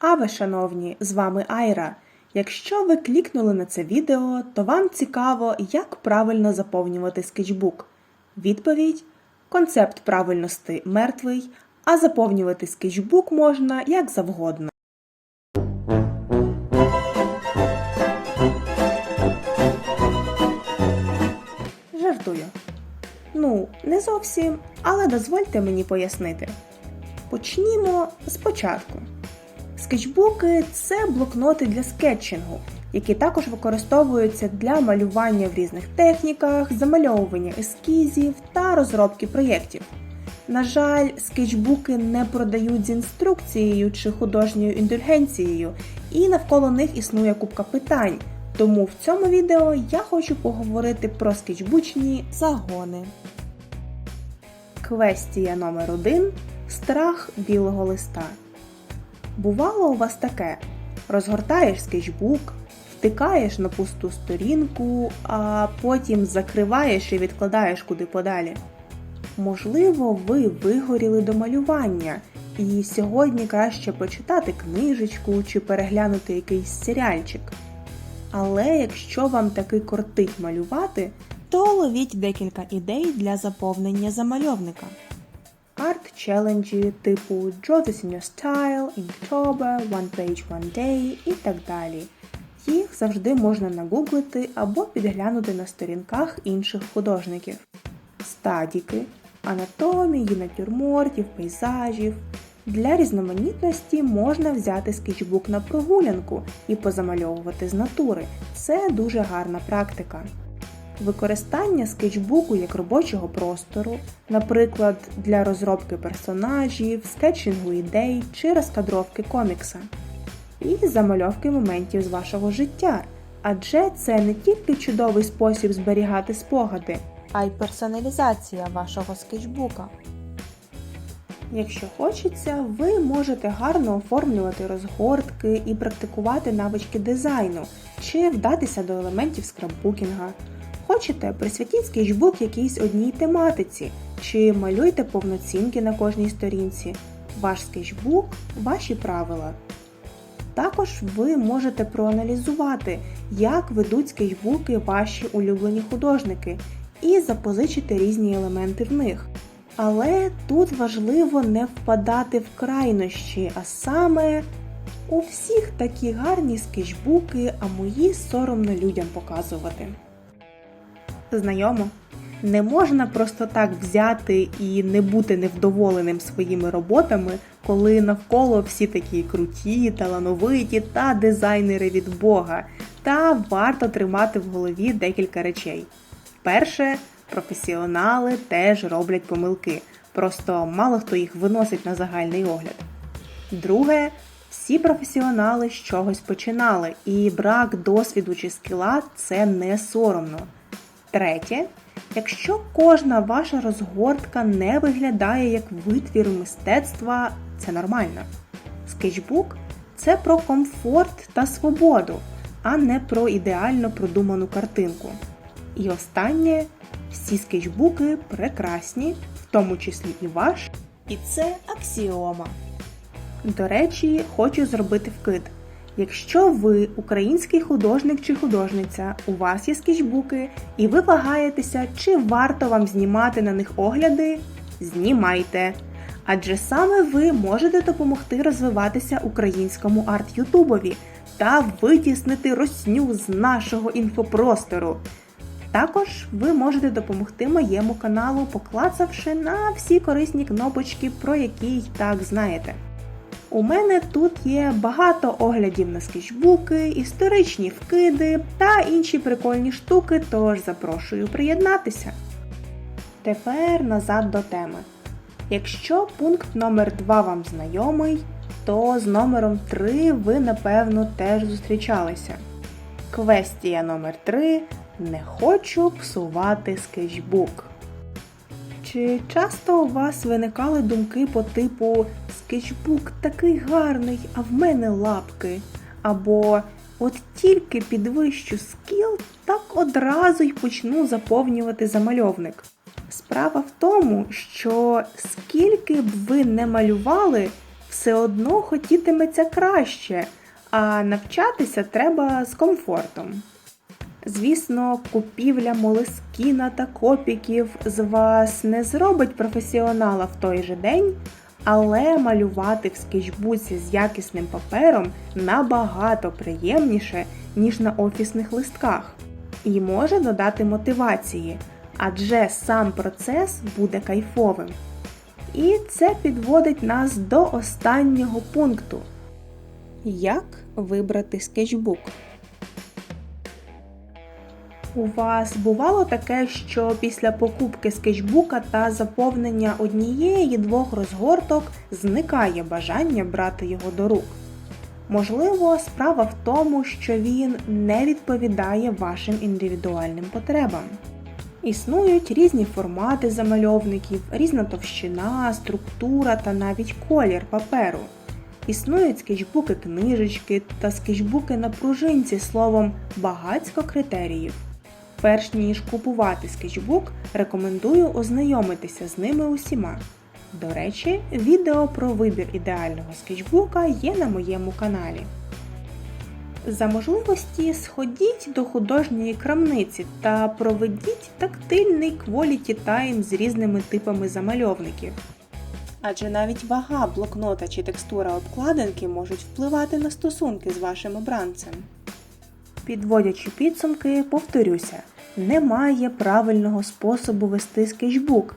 А ви, шановні, з вами Айра. Якщо ви клікнули на це відео, то вам цікаво, як правильно заповнювати скетчбук. Відповідь: концепт правильності мертвий, а заповнювати скетчбук можна як завгодно. Жартую. Ну, не зовсім, але дозвольте мені пояснити. Почнімо спочатку. Скетчбуки це блокноти для скетчингу, які також використовуються для малювання в різних техніках, замальовування ескізів та розробки проєктів. На жаль, скетчбуки не продають з інструкцією чи художньою індульгенцією, і навколо них існує купка питань. Тому в цьому відео я хочу поговорити про скетчбучні загони. Квестія номер 1 Страх білого листа. Бувало у вас таке: розгортаєш скетчбук, втикаєш на пусту сторінку, а потім закриваєш і відкладаєш куди подалі. Можливо, ви вигоріли до малювання, і сьогодні краще почитати книжечку чи переглянути якийсь серіальчик. Але якщо вам таки кортить малювати, то ловіть декілька ідей для заповнення замальовника. Арт-челенджі типу Draw this in your style, Inktober, One Page One Day і так далі. Їх завжди можна нагуглити або підглянути на сторінках інших художників. Стадіки, анатомії, натюрмортів, пейзажів. Для різноманітності можна взяти скетчбук на прогулянку і позамальовувати з натури. Це дуже гарна практика. Використання скетчбуку як робочого простору, наприклад, для розробки персонажів, скетчингу ідей чи розкадровки комікса, і замальовки моментів з вашого життя. Адже це не тільки чудовий спосіб зберігати спогади, а й персоналізація вашого скетчбука. Якщо хочеться, ви можете гарно оформлювати розгортки і практикувати навички дизайну чи вдатися до елементів скраббукінга. Хочете, присвятіть скетчбук якійсь одній тематиці, чи малюйте повноцінки на кожній сторінці. Ваш скетчбук ваші правила. Також ви можете проаналізувати, як ведуть скетчбуки ваші улюблені художники, і запозичити різні елементи в них. Але тут важливо не впадати в крайнощі, а саме у всіх такі гарні скетчбуки, а мої соромно людям показувати. Знайомо, не можна просто так взяти і не бути невдоволеним своїми роботами, коли навколо всі такі круті, талановиті та дизайнери від Бога. Та варто тримати в голові декілька речей. Перше, професіонали теж роблять помилки, просто мало хто їх виносить на загальний огляд. Друге, всі професіонали з чогось починали, і брак досвіду чи скіла це не соромно. Третє, якщо кожна ваша розгортка не виглядає як витвір мистецтва, це нормально. Скетчбук це про комфорт та свободу, а не про ідеально продуману картинку. І останнє, всі скетчбуки прекрасні, в тому числі і ваш, і це аксіома. До речі, хочу зробити вкид. Якщо ви український художник чи художниця, у вас є скетчбуки, і ви вагаєтеся, чи варто вам знімати на них огляди, знімайте. Адже саме ви можете допомогти розвиватися українському арт-ютубові та витіснити росню з нашого інфопростору. Також ви можете допомогти моєму каналу, поклацавши на всі корисні кнопочки, про які й так знаєте. У мене тут є багато оглядів на скетчбуки, історичні вкиди та інші прикольні штуки, тож запрошую приєднатися. Тепер назад до теми. Якщо пункт номер 2 вам знайомий, то з номером 3 ви напевно теж зустрічалися. Квестія номер 3 Не хочу псувати скетчбук. Чи часто у вас виникали думки по типу скетчбук такий гарний, а в мене лапки? Або от тільки підвищу скіл, так одразу й почну заповнювати замальовник? Справа в тому, що скільки б ви не малювали, все одно хотітиметься краще, а навчатися треба з комфортом. Звісно, купівля молескіна та копіків з вас не зробить професіонала в той же день, але малювати в скетчбуці з якісним папером набагато приємніше, ніж на офісних листках, і може додати мотивації, адже сам процес буде кайфовим. І це підводить нас до останнього пункту. Як вибрати скетчбук? У вас бувало таке, що після покупки скетчбука та заповнення однієї двох розгорток зникає бажання брати його до рук. Можливо, справа в тому, що він не відповідає вашим індивідуальним потребам. Існують різні формати замальовників, різна товщина, структура та навіть колір паперу. Існують скетчбуки книжечки та скетчбуки на пружинці словом багацько критеріїв. Перш ніж купувати скетчбук, рекомендую ознайомитися з ними усіма. До речі, відео про вибір ідеального скетчбука є на моєму каналі. За можливості сходіть до художньої крамниці та проведіть тактильний quality time з різними типами замальовників. Адже навіть вага блокнота чи текстура обкладинки можуть впливати на стосунки з вашим обранцем. Підводячи підсумки, повторюся, немає правильного способу вести скетчбук,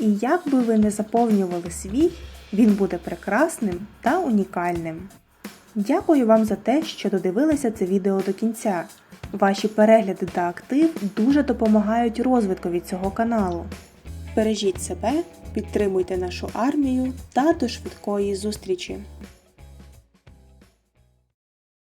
і як би ви не заповнювали свій, він буде прекрасним та унікальним. Дякую вам за те, що додивилися це відео до кінця. Ваші перегляди та актив дуже допомагають розвиткові цього каналу. Бережіть себе, підтримуйте нашу армію та до швидкої зустрічі!